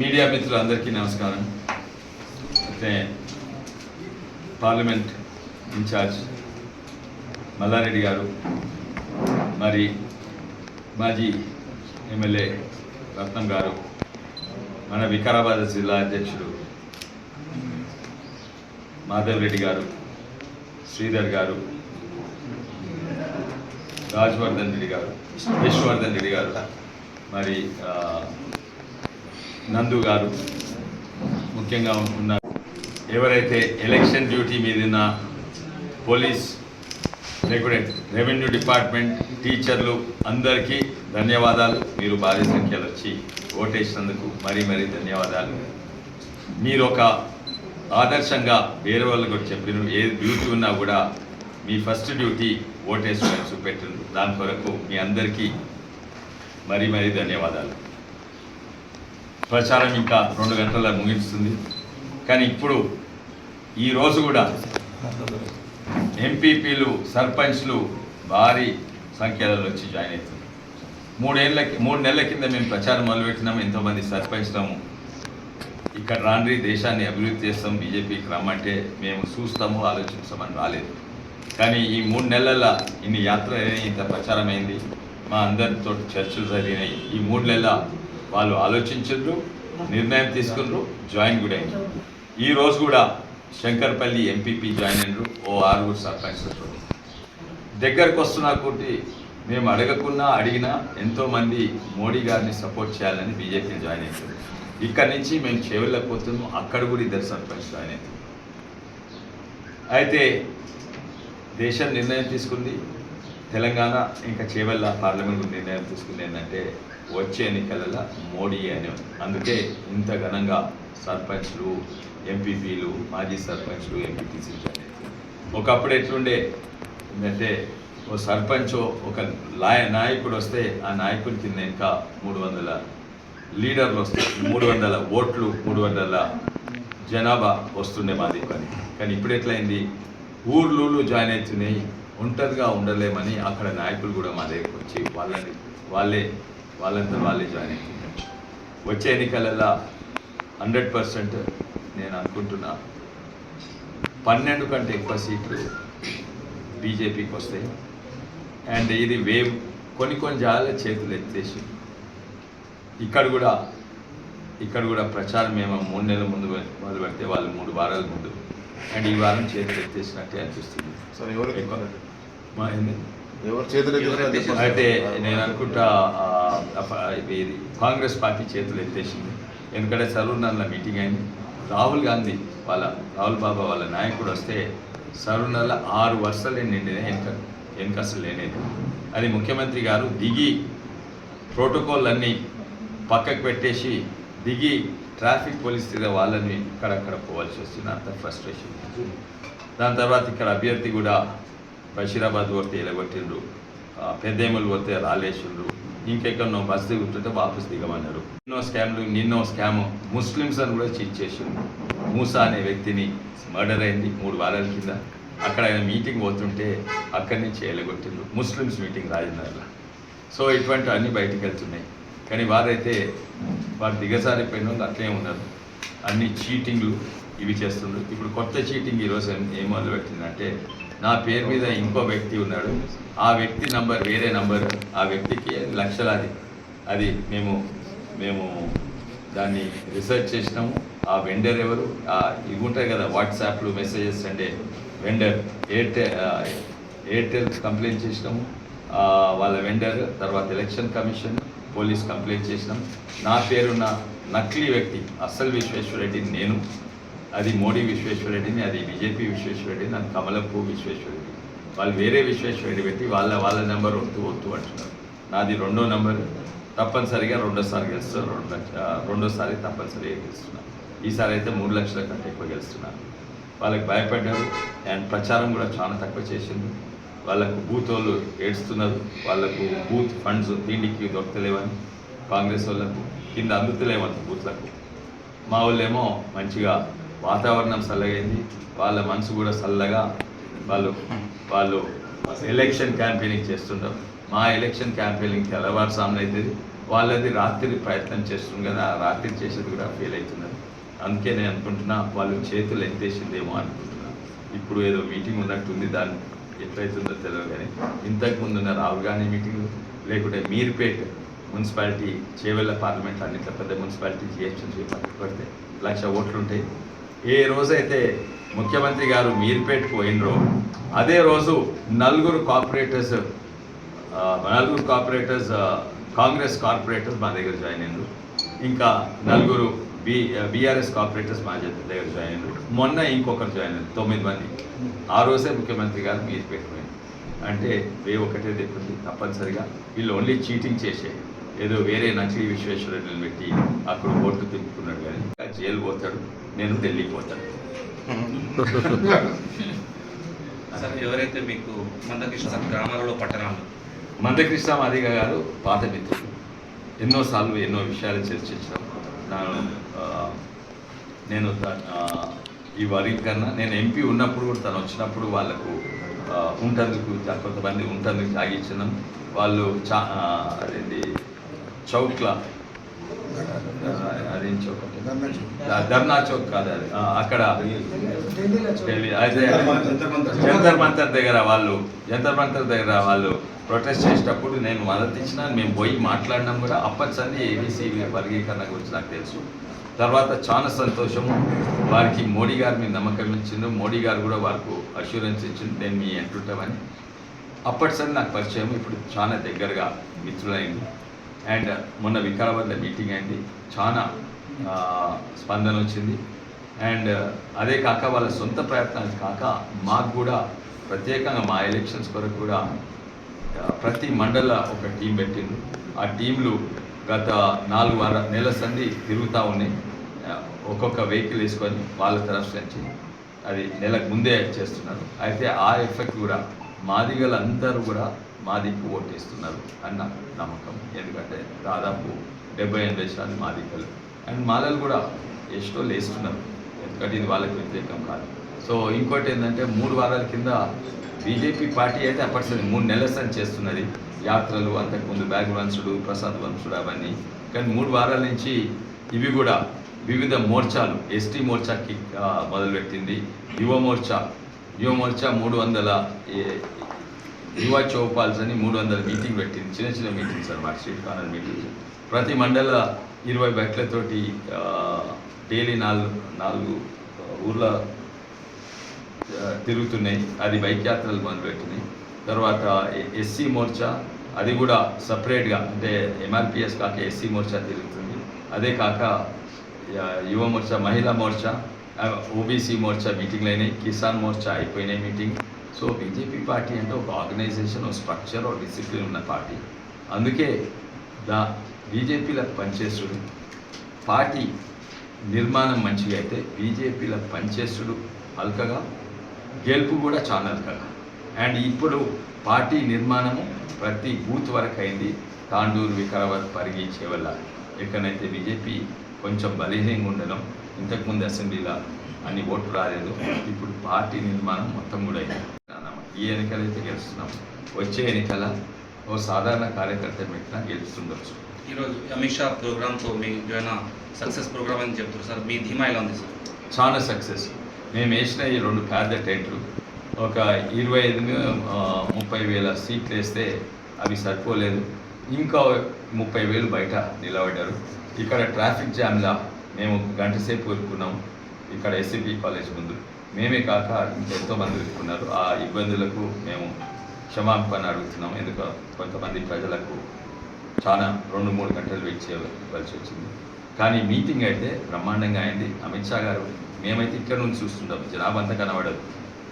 Media మిత్రులందరికీ నమస్కారం. అయితే పార్లమెంట్ ఇన్ఛార్జ్ మల్లారెడ్డి గారు మరి మాజీ ఎమ్మెల్యే రత్నం గారు మన వికారాబాద్ జిల్లా అధ్యక్షుడు మాధవ్ రెడ్డి గారు శ్రీధర్ గారు రాజ్వర్ధన్ రెడ్డి గారు యశ్వర్ధన్ రెడ్డి గారు మరి నందు గారు ముఖ్యంగా ఉన్నారు. ఎవరైతే ఎలక్షన్ డ్యూటీ మీద ఉన్న పోలీస్ రెగ్యులేట్ రెవెన్యూ డిపార్ట్మెంట్ టీచర్లు అందరికీ ధన్యవాదాలు. మీరు భారీ సంఖ్యలో వచ్చి ఓటేసినందుకు మరీ మరీ ధన్యవాదాలు. మీరు ఒక ఆదర్శంగా వేరే వాళ్ళు కూడా చెప్పిన ఏ డ్యూటీ ఉన్నా కూడా మీ ఫస్ట్ డ్యూటీ ఓటేసుకొని చూపెట్టిండ్రు దాని కొరకు మీ అందరికీ మరీ మరీ ధన్యవాదాలు. ప్రచారం ఇంకా రెండు గంటల ముగిస్తుంది. కానీ ఇప్పుడు ఈరోజు కూడా ఎంపీపీలు సర్పంచ్లు భారీ సంఖ్యలో వచ్చి జాయిన్ అవుతున్నారు. మూడేళ్ళ మూడు నెలల కింద మేము ప్రచారం మొదలుపెట్టినాము ఎంతోమంది సర్పంచ్లము ఇక్కడ రాండ్రి దేశాన్ని అభివృద్ధి చేస్తాం బీజేపీకి రమ్మంటే మేము చూస్తాము ఆలోచిస్తామని రాలేదు. కానీ ఈ మూడు నెలల ఇన్ని యాత్ర ఇంత ప్రచారమైంది. మా అందరితో చర్చలు జరిగినాయి. ఈ మూడు నెలల వాళ్ళు ఆలోచించారు నిర్ణయం తీసుకున్నారు జాయిన్ కూడా అయింది ఈరోజు కూడా శంకర్పల్లి ఎంపీపీ జాయిన్ అయినరు ఓ ఆరుగురు సర్పంచ్ దగ్గరకు వస్తున్నా కొట్టి మేము అడగకున్నా అడిగినా ఎంతోమంది మోడీ గారిని సపోర్ట్ చేయాలని బీజేపీ జాయిన్ అవుతుంది ఇక్కడి నుంచి మేము చెవులకు పోతున్నాం అక్కడ కూడా ఇద్దరు సర్పంచ్ జాయిన్ అవుతుంది అయితే దేశం నిర్ణయం తీసుకుంది తెలంగాణ ఇంకా చేవల్ల పార్లమెంట్ కూడా నిర్ణయం తీసుకుంది ఏంటంటే వచ్చే ఎన్నికలలో మోడీ అని అందుకే ఇంత ఘనంగా సర్పంచ్లు ఎంపీపీలు మాజీ సర్పంచ్లు ఎంపీ జాయిన్ ఒకప్పుడు ఎట్లుండే? ఏంటంటే ఓ సర్పంచ్ ఒక లాయ నాయకుడు వస్తే ఆ నాయకుడి కింద ఇంకా మూడు వందల లీడర్లు వస్తే మూడు వందల ఓట్లు మూడు వందల జనాభా వస్తుండే మాది పని. కానీ ఇప్పుడు ఎట్లయింది? ఊర్లు జాయిన్ అవుతున్నాయి ఒంటరిగా ఉండలేమని అక్కడ నాయకులు కూడా మా దగ్గరికి వచ్చి వాళ్ళని వాళ్ళే వాళ్ళంతా వాళ్ళే జాయిన్ అవుతున్నారు వచ్చే ఎన్నికలలో హండ్రెడ్ పర్సెంట్ నేను అనుకుంటున్నా పన్నెండు కంటే ఎక్కువ సీట్లు బీజేపీకి వస్తాయి. అండ్ ఇది వేవ్ కొన్ని కొన్ని జాగాల చేతులు ఎత్తేసి ఇక్కడ కూడా ఇక్కడ కూడా ప్రచారం మేము మూడు నెలల ముందు మొదలు పెడితే వాళ్ళు మూడు వారాల ముందు. అండ్ ఈ వారం చేతులు ఎత్తేసినట్టే అనిపిస్తుంది. అయితే నేను అనుకుంటా ఇది కాంగ్రెస్ పార్టీ చేతులు ఎత్తేసింది. ఎందుకంటే సరూర్నల్ల మీటింగ్ అయింది. రాహుల్ గాంధీ వాళ్ళ రాహుల్ బాబా వాళ్ళ నాయకుడు వస్తే సరూర్నల్ల ఆరు వరుసలు నిండినాయి వెనక వెనక అసలు లేనేది. అది ముఖ్యమంత్రి గారు దిగి ప్రోటోకాల్ అన్నీ పక్కకు పెట్టేసి దిగి ట్రాఫిక్ పోలీస్ దగ్గర వాళ్ళని ఇక్కడక్కడ పోవాల్సి వస్తుంది. అంత ఫ్రస్ట్రేషన్. దాని తర్వాత ఇక్కడ అభ్యర్థి కూడా బషీరాబాద్ పోతే ఎలగొట్టిండ్రు ఆ, పెద్దేములు పోతే రాలేసిండ్రు. ఇంకెక్కడో బస్ దిగుతుంటే వాపస్ దిగమన్నారు. ఎన్నో స్కామ్లు నిన్నో స్కామ్. ముస్లిమ్స్ అని కూడా చీట్ చేసిండ్రు. మూసా అనే వ్యక్తిని మర్డర్ అయింది మూడు వారాల కింద. అక్కడ ఆయన మీటింగ్ పోతుంటే అక్కడి నుంచి ఎలగొట్టిండ్రు ముస్లిమ్స్ మీటింగ్ రాజనగర్లో సో ఇటువంటి అన్నీ బయటికి వెళ్తున్నాయి. కానీ వారైతే వారు దిగజారిపోయిన వాళ్ళు అట్లే ఉన్నారు. అన్ని చీటింగ్లు ఇవి చేస్తుండ్రు. ఇప్పుడు కొత్త చీటింగ్ ఈరోజు ఏం ఏం మొదలు పెట్టిందంటే నా పేరు మీద ఇంకో వ్యక్తి ఉన్నాడు. ఆ వ్యక్తి నంబర్ వేరే నంబర్. ఆ వ్యక్తికి లక్షలాది. అది మేము మేము దాన్ని రీసెర్చ్ చేసినాము. ఆ వెండర్ ఎవరు? ఆ ఇవి ఉంటాయి కదా వాట్సాప్లు మెసేజెస్ అంటే వెండర్. ఎయిర్టెల్ ఎయిర్టెల్ కంప్లైంట్ చేసినాము. వాళ్ళ వెండర్ తర్వాత ఎలక్షన్ కమిషన్ పోలీస్ కంప్లైంట్ చేసినాం. నా పేరున్న నకిలీ వ్యక్తి అస్సలు విశ్వేశ్వరరెడ్డి నేను. అది మోడీ విశ్వేశ్వరరెడ్డిని అది బీజేపీ విశ్వేశ్వరరెడ్డిని అది కమలపు విశ్వేశ్వరరెడ్డి వాళ్ళు వేరే విశ్వేశ్వరరెడ్డి పెట్టి వాళ్ళ వాళ్ళ నెంబర్ వద్దు వద్దు అంటున్నారు. నాది రెండో నెంబర్. తప్పనిసరిగా రెండోసారి గెలుస్తారు రెండు లక్ష రెండోసారి తప్పనిసరిగా గెలుస్తున్నాను ఈసారి అయితే మూడు లక్షల కంటే ఎక్కువ గెలుస్తున్నాను వాళ్ళకి భయపడ్డారు. అండ్ ప్రచారం కూడా చాలా తక్కువ చేసింది. వాళ్ళకు బూత్ వాళ్ళు ఏడుస్తున్నారు. వాళ్ళకు బూత్ ఫండ్స్ తిండికి దొరకలేవని కాంగ్రెస్ వాళ్ళకు కింద అందుతలేవంట బూత్లకు. మా వాళ్ళేమో మంచిగా వాతావరణం చల్లగైంది. వాళ్ళ మనసు కూడా చల్లగా వాళ్ళు వాళ్ళు ఎలక్షన్ క్యాంపెయినింగ్ చేస్తుంటారు మా ఎలక్షన్ క్యాంపెయినింగ్ తెల్లవారుసామున అవుతుంది వాళ్ళది రాత్రి ప్రయత్నం చేస్తుంది కదా ఆ రాత్రి చేసేది కూడా ఫెయిల్ అవుతున్నారు అందుకే నేను అనుకుంటున్నా వాళ్ళు చేతులు ఎత్తేసిందేమో అనుకుంటున్నా. ఇప్పుడు ఏదో మీటింగ్ ఉన్నట్టుంది దాన్ని ఎట్లయితుందో తెలియదు కానీ ఇంతకు ముందున్న రాహుల్ గాంధీ మీటింగ్ లేకుంటే మీర్పేట్ మున్సిపాలిటీ చేవెళ్ళ పార్లమెంట్ అన్నింటిలో పెద్ద మున్సిపాలిటీ జిహెచ్ఎంసీ పడితే లక్ష ఓట్లు ఉంటాయి ఏ రోజైతే ముఖ్యమంత్రి గారు మీర్పేట్కు పోయినరో అదే రోజు నలుగురు కార్పొరేటర్స్ నలుగురు కార్పొరేటర్స్ కాంగ్రెస్ కార్పొరేటర్స్ మా దగ్గర జాయిన్ అయినారు. ఇంకా నలుగురు బి బీఆర్ఎస్ కార్పొరేటర్స్ మా దగ్గర జాయిన్ అయ్యారు మొన్న ఇంకొకరు జాయిన్ అయ్యారు తొమ్మిది మంది. ఆ రోజే ముఖ్యమంత్రి గారు మీరు పెట్టిపోయింది అంటే వే ఒకటే తెప్పింది తప్పనిసరిగా వీళ్ళు ఓన్లీ చీటింగ్ చేసే ఏదో వేరే నకిలీ విశ్వేశ్వరుడిని పెట్టి అక్కడ ఓట్లు తిప్పుకున్నాడు కానీ జైలు పోతాడు. నేను ఢిల్లీకి పోతాను. సార్ ఎవరైతే మీకు మందకృష్ణ గ్రామాలలో పట్టణాలు? మందకృష్ణ మాదిగ గారు పాత మిత్రుడు. ఎన్నోసార్లు ఎన్నో విషయాలు చర్చించాం. నేను ఈ వరి కన్నా నేను ఎంపీ ఉన్నప్పుడు కూడా తను వచ్చినప్పుడు వాళ్ళకు ఉంటందుకు కొంతమంది ఉంటందుకు తాగించినాం వాళ్ళు చా అదేంటి చౌక్లా. అదేం చౌక్ ధర్నా చౌక్. కాదు అది. అక్కడ. జంతర్ మంతర్ దగ్గర వాళ్ళు జంతర్ మంతర్ దగ్గర వాళ్ళు ప్రొటెస్ట్ చేసేటప్పుడు నేను మద్దతు ఇచ్చిన మేము పోయి మాట్లాడినాం కూడా. అప్పటిసంది ఏబీసీ వర్గీకరణ గురించి నాకు తెలుసు. తర్వాత చాలా సంతోషము. వారికి మోడీ గారి మీద నమ్మకం ఇచ్చిండు. మోడీ గారు కూడా వారికి అష్యూరెన్స్ ఇచ్చిండు. నేను మీ ఎంటుంటామని అప్పటిసరి నాకు పరిచయం ఇప్పుడు చాలా దగ్గరగా మిత్రులైంది. అండ్ మొన్న వికారాబాద్లో మీటింగ్ అయింది చాలా స్పందన వచ్చింది. అండ్ అదే కాక వాళ్ళ సొంత ప్రయత్నాలు కాక మాకు కూడా ప్రత్యేకంగా మా ఎలక్షన్స్ కొరకు కూడా ప్రతి మండల ఒక టీం పెట్టింది. ఆ టీంలు గత నాలుగు వార నెల సంది తిరుగుతూ ఉన్నాయి. ఒక్కొక్క వెహికల్ వేసుకొని వాళ్ళ తరఫు నుంచి అది నెలకు ముందే చేస్తున్నారు. అయితే ఆ ఎఫెక్ట్ కూడా మాదిగలందరూ కూడా మా దిక్కు ఓటేస్తున్నారు అన్న నమ్మకం. ఎందుకంటే దాదాపు డెబ్బై ఎనభై శాతం మాదిగలు అండ్ మాలలు కూడా ఎస్టో లేస్తున్నారు. ఎందుకంటే ఇది వాళ్ళకి వ్యతిరేకం కాదు. సో ఇంకోటి ఏంటంటే మూడు వారాల కింద బీజేపీ పార్టీ అయితే అప్పటిసరి మూడు నెలల సరి చేస్తున్నది. యాత్రలు అంతకుముందు బ్యాగ్ వంశుడు ప్రసాద్ వంశుడు అవన్నీ. కానీ మూడు వారాల నుంచి ఇవి కూడా వివిధ మోర్చాలు ఎస్టీ మోర్చాకి మొదలుపెట్టింది. యువ మోర్చా యువ మోర్చా మూడు వందల ఏ- యువ చౌపాల్స్ అని మూడు వందల మీటింగ్ పెట్టింది. చిన్న చిన్న మీటింగ్స్ అనమాట స్ట్రీట్ కార్నర్ మీటింగ్స్ ప్రతి మండల ఇరవై బెట్లతోటి డైలీ నాలుగు నాలుగు ఊర్ల తిరుగుతున్నాయి. అది బైక్ యాత్రలు మొదలుపెట్టినాయి. తర్వాత ఎస్సీ మోర్చా అది కూడా సపరేట్గా అంటే ఎంఆర్పిఎస్ కాక ఎస్సీ మోర్చా తిరుగుతుంది. అదే కాక యువ మోర్చా మహిళా మోర్చా ఓబీసీ మోర్చా మీటింగ్లు అయినాయి. కిసాన్ మోర్చా అయిపోయినాయి మీటింగ్ సో బీజేపీ పార్టీ అంటే ఒక ఆర్గనైజేషన్ ఒక స్ట్రక్చర్ ఒక డిసిప్లిన్ ఉన్న పార్టీ. అందుకే దా బీజేపీలో పనిచేస్తుడు పార్టీ నిర్మాణం మంచిగా అయితే బీజేపీలో పనిచేస్తుడు అల్కగా గెలుపు కూడా చాలా అల్కగా. అండ్ ఇప్పుడు పార్టీ నిర్మాణము ప్రతి బూత్ వరకు అయింది. తాండూరు వికారాబాద్ పరిగించే వల్ల ఎక్కడైతే బీజేపీ కొంచెం బలహీనంగా ఉండడం ఇంతకుముందు అసెంబ్లీలో అన్ని ఓట్లు రాలేదు ఇప్పుడు పార్టీ నిర్మాణం మొత్తం కూడా అయింది. ఈ ఎన్నికలు అయితే గెలుస్తున్నాం. వచ్చే ఎన్నికల ఓ సాధారణ కార్యకర్త పెట్టినా గెలుస్తుండొచ్చు. ఈరోజు అమిత్ షా ప్రోగ్రామ్తో మీ ఏమైనా సక్సెస్ ప్రోగ్రామ్ అని చెప్తారు సార్ మీ ధీమా ఎలా ఉంది సార్? చాలా సక్సెస్. మేము వేసిన ఈ రెండు పెద్ద టెంట్లు ఒక ఇరవై ఐదు ముప్పై వేల సీట్లు వేస్తే అవి సరిపోలేదు. ఇంకా ముప్పై వేలు బయట నిలబడ్డారు. ఇక్కడ ట్రాఫిక్ జామ్లా మేము గంట సేపు కూరుకున్నాం ఇక్కడ ఎస్సీపీ కాలేజ్ ముందు. మేమే కాక ఎంతోమంది మంది ఆ ఇబ్బందులకు మేము క్షమాపణ అడుగుతున్నాము. ఎందుకు కొంతమంది ప్రజలకు చాలా రెండు మూడు గంటలు వెయిట్ చేయవలసి వచ్చింది. కానీ మీటింగ్ అయితే బ్రహ్మాండంగా అయింది. అమిత్ షా గారు మేమైతే ఇక్కడ నుంచి చూస్తుంటాం. జనాభా అంతా కనబడదు.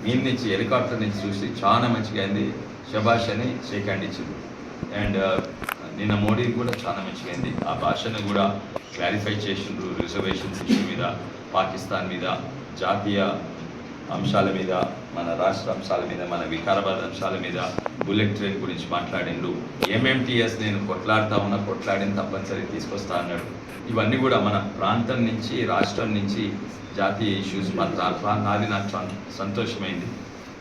మీ నుంచి హెలికాప్టర్ నుంచి చూసి చాలా మంచిగా అయింది. శబాష్ అని షేక్ హ్యాండ్ ఇచ్చింది. అండ్ నిన్న మోడీ కూడా చాలా మంచిగా అయింది. ఆ భాషను కూడా క్లారిఫై చేసిండ్రు రిజర్వేషన్స్ ఇష్యూ మీద పాకిస్తాన్ మీద జాతీయ అంశాల మీద మన రాష్ట్ర అంశాల మీద మన వికారాబాద్ అంశాల మీద బుల్లెట్ ట్రైన్ గురించి మాట్లాడిండు. ఎంఎంటీఎస్ నేను కొట్లాడుతా ఉన్నా కొట్లాడిన తప్పనిసరి తీసుకొస్తా అన్నాడు. ఇవన్నీ కూడా మన ప్రాంతం నుంచి రాష్ట్రం నుంచి జాతీయ ఇష్యూస్ మన రా- నాది నాకు సంతోషమైంది.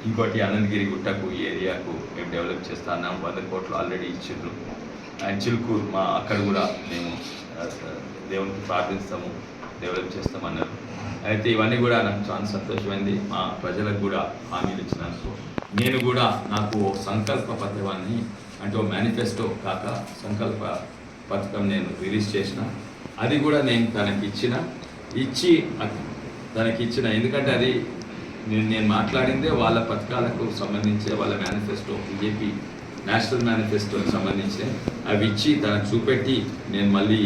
ఇంకోటి అనంతగిరి గుట్టకు ఏరియాకు మేము డెవలప్ చేస్తా అన్నాం. వంద కోట్లు ఆల్రెడీ ఇచ్చిండ్రు. అండ్ చిలుకూరు మా అక్కడ కూడా మేము దేవునికి ప్రార్థిస్తాము. డెవలప్ చేస్తామన్నారు. అయితే ఇవన్నీ కూడా నాకు చాలా సంతోషమైంది. మా ప్రజలకు కూడా హామీలు ఇచ్చినందుకు నేను కూడా నాకు ఓ సంకల్ప పత్రాన్ని అంటే ఓ మేనిఫెస్టో కాక సంకల్ప పథకం నేను రిలీజ్ చేసిన. అది కూడా నేను తనకి ఇచ్చిన. ఇచ్చి తనకి ఇచ్చిన. ఎందుకంటే అది నేను నేను మాట్లాడిందే వాళ్ళ పథకాలకు సంబంధించే వాళ్ళ మేనిఫెస్టో బీజేపీ నేషనల్ మేనిఫెస్టోకి సంబంధించి. అవి ఇచ్చి తనకు చూపెట్టి నేను మళ్ళీ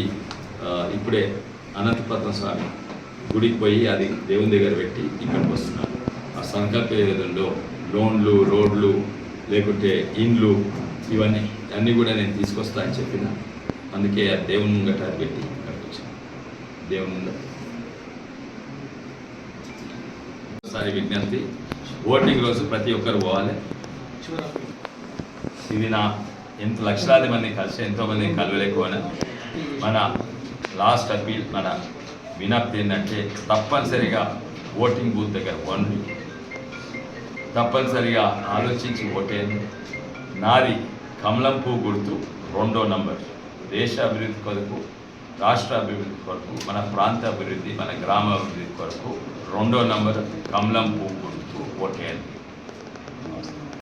ఇప్పుడే అనంతపద్మ స్వామి గుడికి పోయి అది దేవుని దగ్గర పెట్టి ఇక్కడికి వస్తున్నాను ఆ సంకల్ప ఏదంలో లోన్లు రోడ్లు లేకుంటే ఇండ్లు ఇవన్నీ అన్నీ కూడా నేను తీసుకొస్తా అని చెప్పిన. అందుకే ఆ దేవుని ముంగట పెట్టి ఇక్కడికి వచ్చాను. దేవుని ఒకసారి విజ్ఞప్తి ఓటింగ్ రోజు ప్రతి ఒక్కరు పోవాలి. ఇది నా ఎంత లక్షలాది మంది కలిసి ఎంతో మంది కలవలేకపోయినా. మన లాస్ట్ అప్పీల్ మన వినప్తి ఏంటంటే తప్పనిసరిగా ఓటింగ్ బూత్ దగ్గర వండి తప్పనిసరిగా ఆలోచించి ఓటేయండి. నాది కమలం పువ్వు గుర్తు రెండో నంబర్. దేశ అభివృద్ధి కొరకు రాష్ట్ర అభివృద్ధి కొరకు మన ప్రాంత అభివృద్ధి మన గ్రామ అభివృద్ధి కొరకు రెండో నంబర్ కమలం పువ్వు గుర్తు ఓటేయండి.